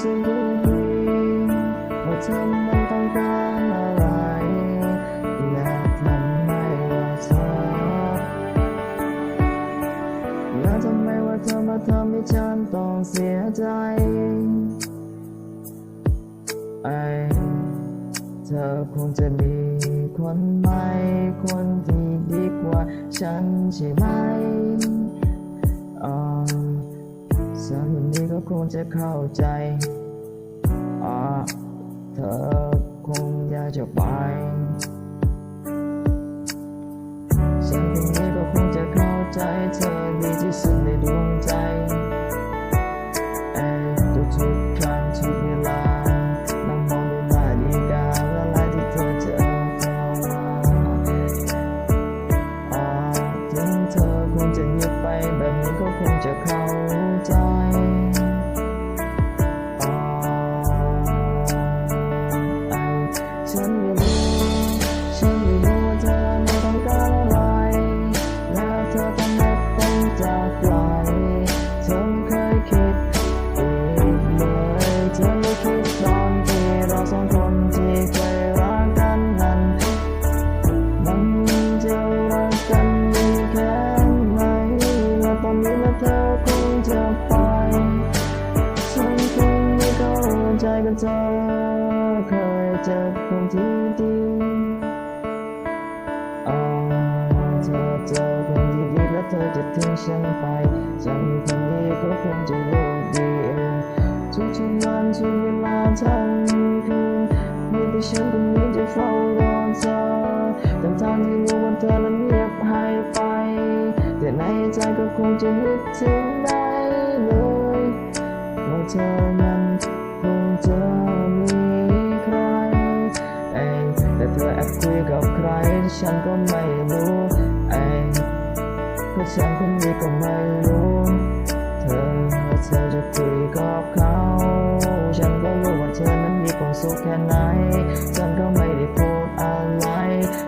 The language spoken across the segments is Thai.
เธอมันต้องการอะไรและทำไมว่าเธอแล้วทำไมว่าเธอมาทำให้ฉันต้องเสียใจไอเธอคงจะมีคนใหม่คนที่ดีกว่าฉันใช่ไหม ฉันคนนี้ก็คงจะเข้าใจอ่าเธอคงอยากจะไปา ใจกับเธอเคยเจอคนที่ดีอาเธอเจอคนที่ดีแล้วเธอจะทิ้งฉันไป ฉันคนนี้ก็คงจะรู้ดีเองทุกทุกวันทุกเวลาทั้งคืนมีแต่ฉันคนนี้จะเฝ้ารอเธอทั้งทางที่รู้ว่าเธอนั้นเงียบหายไป แต่ในใจก็คงจะนึกถึงได้เลยว่าเธอ ฉันก็ไม่รู้เองเพราะฉันคนนี้ก็ไม่รู้ เธอเธอจะคุยกับเขา ฉันก็รู้ว่าเธอนั้นมีความสุขแค่ไหน ฉันก็ไม่ได้พูดอะไร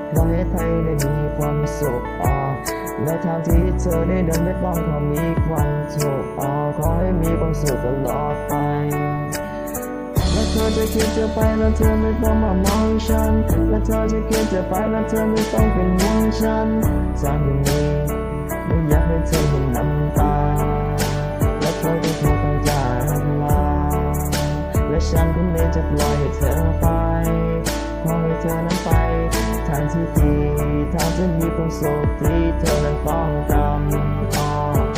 เพราะให้เธอได้มีความสุขอะและทางที่เธอได้เดินไปต้องขอมีความสุขอะขอให้มีความสุขตลอดไป จะคิดจะไปแล้วเธอไม่ต้องมามองฉัน และเธอจะคิดจะไปแล้วเธอไม่ต้องเป็นห่วงฉันจากนี้ไม่อยากให้เธอเห็นน้ำตา และเธอก็คงต้องจากลาและฉันก็ไม่จะปล่อยให้เธอไปขอให้เธอนั้นไปทางที่ดีทางจะมีความสุขที่เธอนั้นต้องการอ๋อ